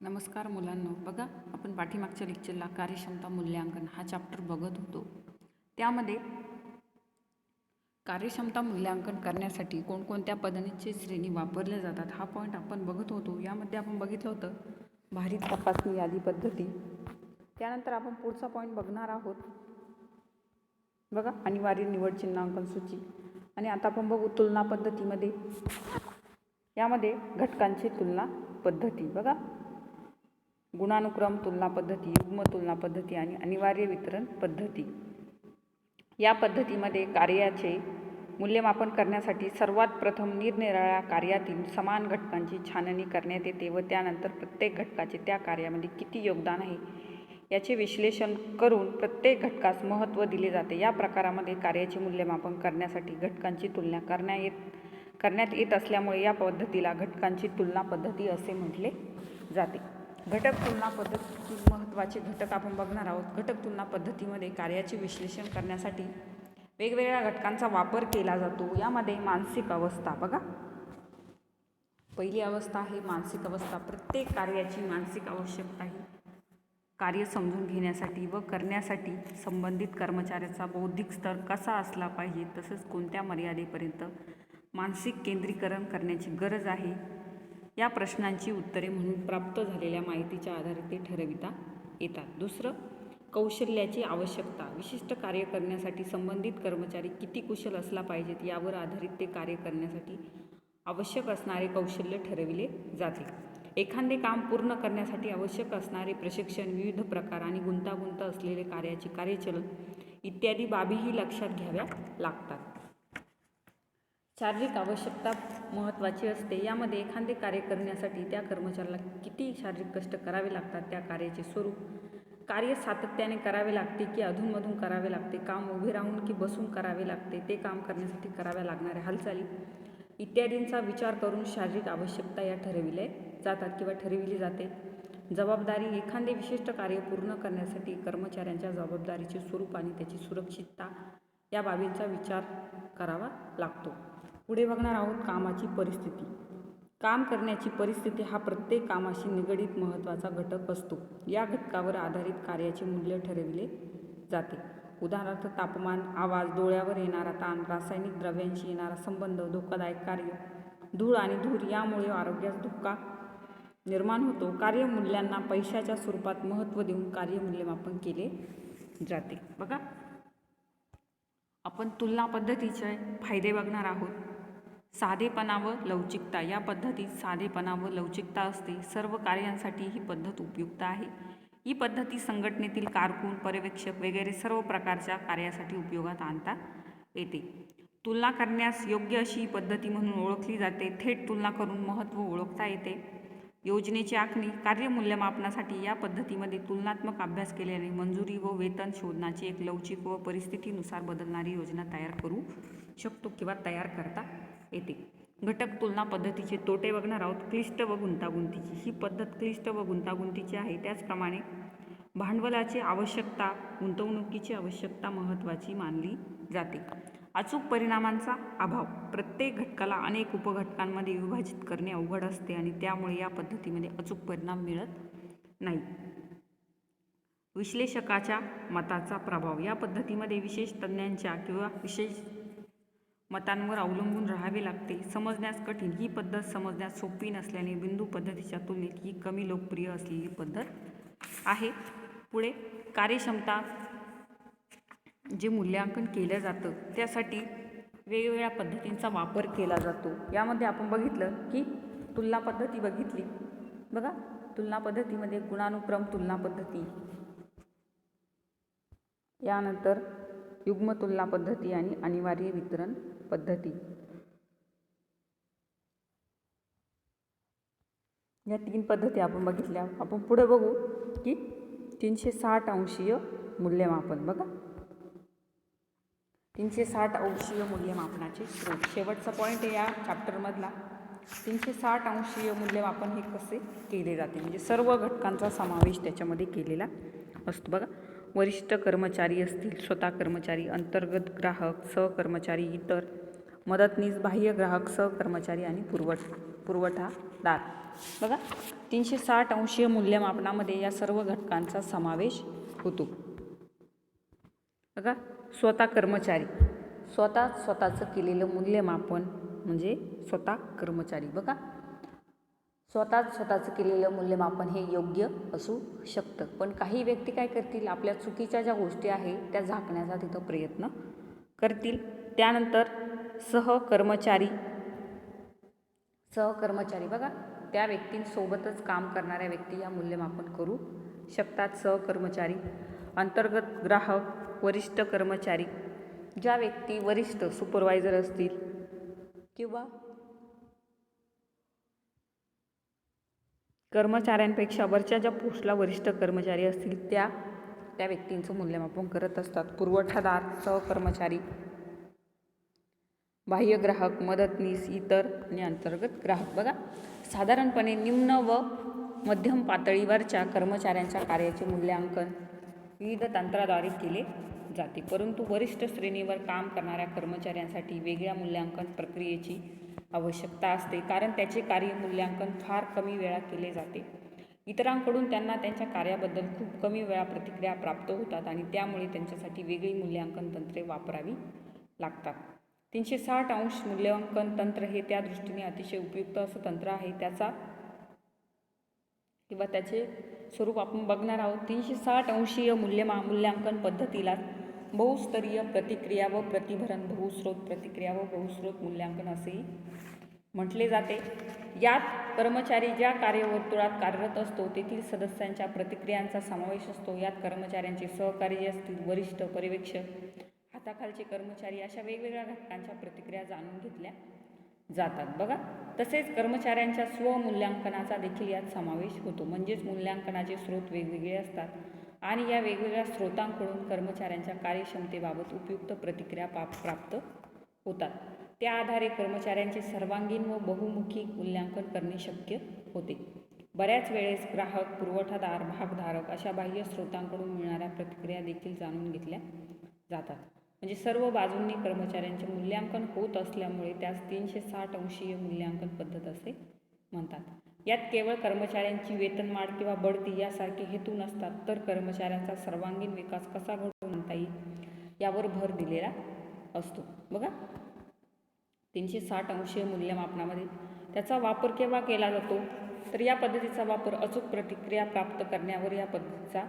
नमस्कार मुलांनो. बघा आपण पाठीमागच्या लेक्चरला कार्यक्षमता मूल्यांकन हा चॅप्टर बघत होतो. त्यामध्ये कार्यक्षमता मूल्यांकन करण्यासाठी कोणकोणत्या पद्धतीचे श्रेणी वापरल्या जातात हा पॉईंट आपण बघत होतो. यामध्ये आपण बघितलं होतं भारी तपासणी यादी पद्धती. त्यानंतर आपण पुढचा पॉईंट बघणार आहोत. बघा अनिवार्य निवड चिन्हांकन सूची. आणि आता आपण बघू तुलना पद्धतीमध्ये. यामध्ये घटकांची तुलना पद्धती. बघा गुणानुक्रम तुलना पद्धती युग्म तुलना पद्धती आणि अनिवार्य वितरण पद्धती. या पद्धतीमध्ये कार्याचे मूल्यमापन करण्यासाठी सर्वात प्रथम निरनिराळ्या कार्यातील समान घटकांची छाननी करण्यात येते व त्यानंतर प्रत्येक घटकाचे त्या कार्यामध्ये किती योगदान आहे याचे विश्लेषण करून प्रत्येक घटकास महत्त्व दिले जाते. या प्रकारामध्ये कार्याचे मूल्यमापन करण्यासाठी घटकांची तुलना करण्या येत करण्यात येत असल्यामुळे या पद्धतीला घटकांची तुलना पद्धती असे म्हटले जाते. घटक तुलना पद्धती महत्त्वाचे घटक आपण बघणार आहोत. घटक तुलना पद्धतीमध्ये कार्याचे विश्लेषण करण्यासाठी वेगवेगळ्या घटकांचा वापर केला जातो. यामध्ये मानसिक अवस्था बघा. पहिली अवस्था आहे मानसिक अवस्था. प्रत्येक कार्याची मानसिक आवश्यकता ही कार्य समजून घेण्यासाठी व करण्यासाठी संबंधित कर्मचाऱ्याचा बौद्धिक स्तर कसा असला पाहिजे तसंच कोणत्या मर्यादेपर्यंत मानसिक केंद्रीकरण करण्याची गरज आहे? या प्रश्नांची उत्तरे म्हणून प्राप्त झालेल्या माहितीच्या आधारे ते ठरविता येतात. दुसरं कौशल्याची आवश्यकता. विशिष्ट कार्य करण्यासाठी संबंधित कर्मचारी किती कुशल असला पाहिजेत यावर आधारित ते कार्य करण्यासाठी आवश्यक असणारे कौशल्य ठरविले जाते. एखादे काम पूर्ण करण्यासाठी आवश्यक असणारे प्रशिक्षण विविध प्रकार आणि गुंतागुंत असलेले कार्याचे कार्यचलन इत्यादी बाबीही लक्षात घ्याव्या लागतात. शारीरिक आवश्यकता महत्त्वाची असते. यामध्ये एखादे कार्य करण्यासाठी त्या कर्मचाऱ्याला किती शारीरिक कष्ट करावे लागतात त्या कार्याचे स्वरूप? कार्य सातत्याने करावे लागते की अधूनमधून करावे लागते? काम उभे राहून की बसून करावे लागते? ते काम करण्यासाठी कराव्या लागणाऱ्या हालचाली? इत्यादींचा विचार करून शारीरिक आवश्यकता या ठरविल्या जातात किंवा ठरविली जाते. जबाबदारी एखादे विशिष्ट कार्य पूर्ण करण्यासाठी कर्मचाऱ्यांच्या जबाबदारीचे स्वरूप आणि त्याची सुरक्षितता या बाबींचा विचार करावा लागतो. पुढे बघणार आहोत कामाची परिस्थिती. काम करण्याची परिस्थिती हा प्रत्येक कामाशी निगडीत महत्त्वाचा घटक असतो. या घटकावर आधारित कार्याचे मूल्य ठरविले जाते. उदाहरणार्थ तापमान आवाज डोळ्यावर येणारा ताण रासायनिक द्रव्यांशी येणारा संबंध धोकादायक कार्य धूळ आणि धूर यामुळे आरोग्यास धोका निर्माण होतो. कार्यमूल्यांना पैशाच्या स्वरूपात महत्त्व देऊन कार्यमूल्यमापन केले जाते. बघा. आपण तुलना पद्धतीचे फायदे बघणार आहोत. साधेपणा व लवचिकता. या पद्धतीत साधेपणा व लवचिकता असते. सर्व कार्यांसाठी ही पद्धत उपयुक्त आहे. ही पद्धती संघटनेतील कारकून पर्यवेक्षक वगैरे सर्व प्रकारच्या कार्यासाठी उपयोगात आणता येते. तुलना करण्यास योग्य अशी पद्धती म्हणून ओळखली जाते. थेट तुलना करून महत्त्व ओळखता येते. योजनेची आखणी कार्यमूल्यमापनासाठी या पद्धतीमध्ये तुलनात्मक अभ्यास केल्याने मंजुरी व वेतन शोधण्याची एक लवचिक व परिस्थितीनुसार बदलणारी योजना तयार करू शकतो किंवा तयार करता येते. घटक तुलना पद्धतीचे तोटे बघणार आहोत. क्लिष्ट व गुंतागुंतीची. ही पद्धत क्लिष्ट व गुंतागुंतीची आहे. त्याचप्रमाणे भांडवलाची आवश्यकता गुंतवणुकीची आवश्यकता महत्त्वाची मानली जाते. अचूक परिणामांचा अभाव. प्रत्येक घटकाला अनेक उपघटकांमध्ये विभाजित करणे अवघड असते आणि त्यामुळे या पद्धतीमध्ये अचूक परिणाम मिळत नाही. विश्लेषकाच्या मताचा प्रभाव. या पद्धतीमध्ये विशेष तज्ज्ञांच्या किंवा विशेष मतांवर अवलंबून राहावे लागते. समजण्यास कठीण. ही पद्धत समजण्यास सोपी नसल्याने बिंदू पद्धतीच्या तुलनेत ही कमी लोकप्रिय असलेली पद्धत आहे. पुढे कार्यक्षमता जे मूल्यांकन केलं जातं त्यासाठी वेगवेगळ्या पद्धतींचा वापर केला जातो. यामध्ये आपण बघितलं की तुलना पद्धती बघितली. बघा तुलना पद्धतीमध्ये गुणानुक्रम तुलना पद्धती. यानंतर युग्म तुलना पद्धती आणि अनिवार्य वितरण पद्धती. या तीन पद्धती आपण बघितल्या. आपण पुढे बघू की तीनशे साठ अंशीय मूल्यमापन. बघा. तीनशे साठ अंशीय मूल्यमापनाचे स्रोत. शेवटचा पॉईंट आहे या चॅप्टरमधला तीनशे साठ अंशीय मूल्यमापन हे कसे केले जाते? म्हणजे सर्व घटकांचा समावेश त्याच्यामध्ये केलेला असतो. बघा. वरिष्ठ कर्मचारी असतील स्वतः कर्मचारी अंतर्गत ग्राहक सहकर्मचारी इतर मदतनीस बाह्य ग्राहक सहकर्मचारी आणि पुरवठ पुरवठादार. बघा तीनशे साठ अंशीय मूल्यमापनामध्ये या सर्व घटकांचा समावेश होतो. बघा स्वतः कर्मचारी. स्वतः स्वतःचं केलेलं मूल्यमापन म्हणजे स्वतः कर्मचारी. बघा स्वतःच स्वतःचं केलेलं मूल्यमापन हे योग्य असू शकतं. पण काही व्यक्ती काय करतील? आपल्या चुकीच्या ज्या गोष्टी आहेत त्या झाकण्याचा तिथं प्रयत्न करतील. त्यानंतर सहकर्मचारी. सहकर्मचारी. बघा त्या व्यक्तींसोबतच काम करणाऱ्या व्यक्ती या मूल्यमापन करू शकतात. सहकर्मचारी. अंतर्गत ग्राहक वरिष्ठ कर्मचारी. ज्या व्यक्ती वरिष्ठ सुपरवायझर असतील किंवा कर्मचाऱ्यांपेक्षा वरच्या ज्या पोस्टला वरिष्ठ कर्मचारी असतील त्या त्या व्यक्तींचं मूल्यमापन करत असतात. पुरवठादार सहकर्मचारी बाह्य ग्राहक मदतनीस इतर आणि अंतर्गत ग्राहक. बघा साधारणपणे निम्न व मध्यम पातळीवरच्या कर्मचाऱ्यांच्या कार्याचे मूल्यांकन विविध तंत्राद्वारे केले जाते. परंतु वरिष्ठ श्रेणीवर काम करणाऱ्या कर्मचाऱ्यांसाठी वेगळ्या मूल्यांकन प्रक्रियेची आवश्यकता असते. कारण त्याचे कार्य मूल्यांकन फार कमी वेळा केले जाते. इतरांकडून त्यांना त्यांच्या कार्याबद्दल खूप कमी वेळा प्रतिक्रिया प्राप्त होतात आणि त्यामुळे त्यांच्यासाठी वेगळी मूल्यांकन तंत्रे वापरावी लागतात. तीनशे साठ अंश मूल्यांकन तंत्र हे त्या दृष्टीने अतिशय उपयुक्त असं तंत्र आहे. त्याचा किंवा त्याचे स्वरूप आपण बघणार आहोत. तीनशे साठ अंशीय मूल्यमा मूल्यांकन पद्धतीला बहुस्तरीय प्रतिक्रिया व प्रतिभरण बहुस्रोत प्रतिक्रिया व बहुस्रोत मूल्यांकन असेही म्हटले जाते. यात कर्मचारी ज्या कार्यवर्तुळात कार्यरत असतो तेथील सदस्यांच्या प्रतिक्रियांचा समावेश असतो. यात कर्मचाऱ्यांचे सहकारी असतील वरिष्ठ पर्यवेक्षक हाताखालचे कर्मचारी अशा वेगवेगळ्या घटकांच्या प्रतिक्रिया जाणून घेतल्या जातात. बघा तसेच कर्मचाऱ्यांच्या स्वमूल्यांकनाचा देखील यात समावेश होतो. म्हणजेच मूल्यांकनाचे स्रोत वेगवेगळे असतात. आणि या वेगवेगळ्या स्रोतांकडून कर्मचाऱ्यांच्या कार्यक्षमतेबाबत उपयुक्त प्रतिक्रिया पाप प्राप्त होतात. त्या आधारे कर्मचाऱ्यांचे सर्वांगीण व बहुमुखी मूल्यांकन करणे शक्य होते. बऱ्याच वेळेस ग्राहक पुरवठादार भागधारक अशा बाह्य स्रोतांकडून मिळणाऱ्या प्रतिक्रिया देखील जाणून घेतल्या जातात. म्हणजे सर्व बाजूंनी कर्मचाऱ्यांचे मूल्यांकन होत असल्यामुळे त्यास तीनशे साठ अंशीय मूल्यांकन पद्धत असे म्हणतात. यात केवळ कर्मचाऱ्यांची वेतनवाढ किंवा बढती यासारखे हेतू नसतात तर कर्मचाऱ्यांचा सर्वांगीण विकास कसा घडवून आणता येईल? यावर भर दिलेला असतो. बघा तीनशे साठ अंशीय मूल्यमापनामध्ये त्याचा वापर केव्हा केला जातो? तर या पद्धतीचा वापर अचूक प्रतिक्रिया प्राप्त करण्यावर या पद्धतीचा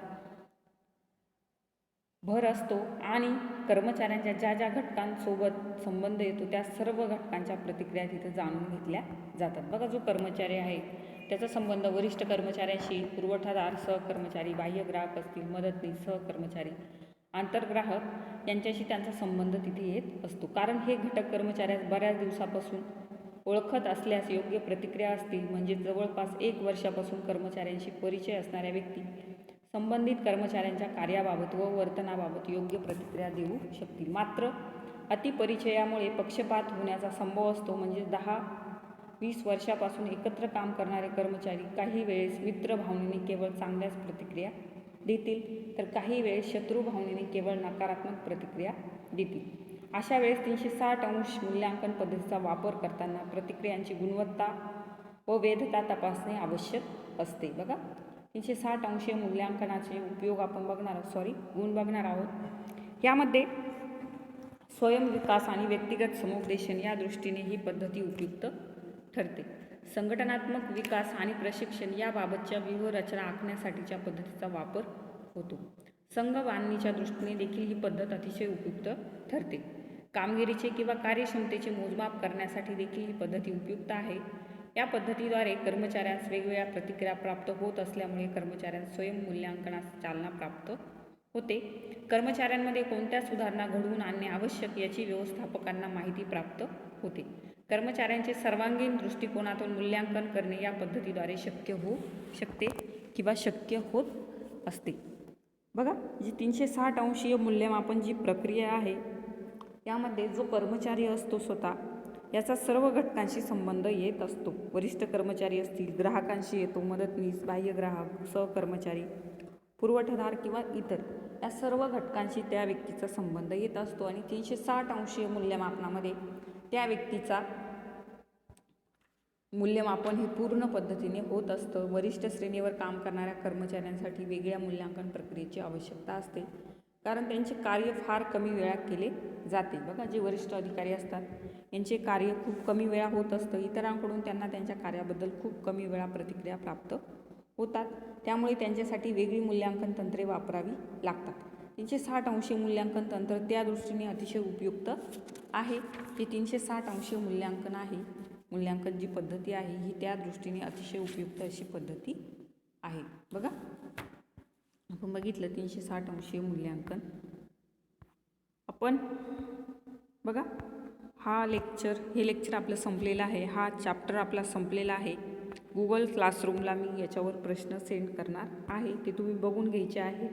भर असतो आणि कर्मचाऱ्यांच्या ज्या ज्या घटकांसोबत संबंध येतो त्या सर्व घटकांच्या प्रतिक्रिया तिथे जाणून घेतल्या जातात. बघा जो कर्मचारी आहे त्याचा संबंध वरिष्ठ कर्मचाऱ्यांशी पुरवठादार सहकर्मचारी बाह्य ग्राहक असतील मदतनीस सहकर्मचारी आंतरग्राहक यांच्याशी त्यांचा संबंध तिथे येत असतो. कारण हे घटक कर्मचाऱ्यास बऱ्याच दिवसापासून ओळखत असल्यास योग्य प्रतिक्रिया असतील. म्हणजे जवळपास एक वर्षापासून कर्मचाऱ्यांशी परिचय असणाऱ्या व्यक्ती संबंधित कर्मचाऱ्यांच्या कार्याबाबत व वर्तनाबाबत योग्य प्रतिक्रिया देऊ शकतील. मात्र अतिपरिचयामुळे पक्षपात होण्याचा संभव असतो. म्हणजे दहा वीस वर्षापासून एकत्र काम करणारे कर्मचारी काही वेळेस मित्र भावनेने केवळ चांगल्याच प्रतिक्रिया देतील तर काही वेळेस शत्रू भावनेने केवळ नकारात्मक प्रतिक्रिया देतील. अशा वेळेस तीनशे साठ अंश मूल्यांकन पद्धतीचा वापर करताना प्रतिक्रियांची गुणवत्ता व वेधता तपासणे आवश्यक असते. बघा तीनशे साठ अंशीय मूल्यांकनाचे उपयोग आपण बघणार आहोत. सॉरी गुण बघणार आहोत. यामध्ये स्वयंविकास आणि व्यक्तिगत समुपदेशन या दृष्टीने ही पद्धती उपयुक्त ठरते. संघटनात्मक विकास आणि प्रशिक्षण याबाबतच्या व्यूहरचना आखण्यासाठीच्या पद्धतीचा वापर होतो. संघ बांधणीच्या दृष्टीने देखील ही पद्धत अतिशय उपयुक्त ठरते. कामगिरीचे किंवा कार्यक्षमतेचे मोजमाप करण्यासाठी देखील ही पद्धती उपयुक्त आहे. या पद्धतीद्वारे कर्मचाऱ्यांस वेगवेगळ्या प्रतिक्रिया प्राप्त होत असल्यामुळे कर्मचाऱ्यांस स्वयंमूल्यांकनास चालना प्राप्त होते. कर्मचाऱ्यांमध्ये कोणत्या सुधारणा घडवून आणणे आवश्यक याची व्यवस्थापकांना माहिती प्राप्त होते. कर्मचाऱ्यांचे सर्वांगीण दृष्टिकोनातून मूल्यांकन करणे या पद्धतीद्वारे शक्य होऊ शकते किंवा शक्य होत असते. बघा जी तीनशे साठ अंशीय मूल्यमापन जी प्रक्रिया आहे यामध्ये जो कर्मचारी असतो स्वतः याचा सर्व घटकांशी संबंध येत असतो. वरिष्ठ कर्मचारी असतील ग्राहकांशी येतो मदतनीस बाह्य ग्राहक सहकर्मचारी पुरवठादार किंवा इतर या सर्व घटकांशी त्या व्यक्तीचा संबंध येत असतो आणि तीनशे साठ अंशीय मूल्यमापनामध्ये त्या व्यक्तीचा मूल्यमापन हे पूर्ण पद्धतीने होत असतं. वरिष्ठ श्रेणीवर काम करणाऱ्या कर्मचाऱ्यांसाठी वेगळ्या मूल्यांकन प्रक्रियेची आवश्यकता असते. कारण त्यांचे कार्य फार कमी वेळात केले जाते. बघा जे वरिष्ठ अधिकारी असतात यांचे कार्य खूप कमी वेळा होत असतं. इतरांकडून त्यांना त्यांच्या कार्याबद्दल खूप कमी वेळा प्रतिक्रिया प्राप्त होतात. त्यामुळे त्यांच्यासाठी वेगळी मूल्यांकन तंत्रे वापरावी लागतात. तीनशे साठ अंशी मूल्यांकन तंत्र त्या दृष्टीने अतिशय उपयुक्त आहे. जे तीनशे साठ अंशी मूल्यांकन आहे मूल्यांकन जी पद्धती आहे ही त्या दृष्टीने अतिशय उपयुक्त अशी पद्धती आहे. बघा. आपण बघितलं तीनशे साठ अंशीय मूल्यांकन. आपण बघा हा लेक्चर हे लेक्चर आपलं संपलेलं आहे. हा चॅप्टर आपला संपलेला आहे. गुगल क्लासरूमला मी याच्यावर प्रश्न सेंड करणार आहे. ते तुम्ही बघून घ्यायचे आहे.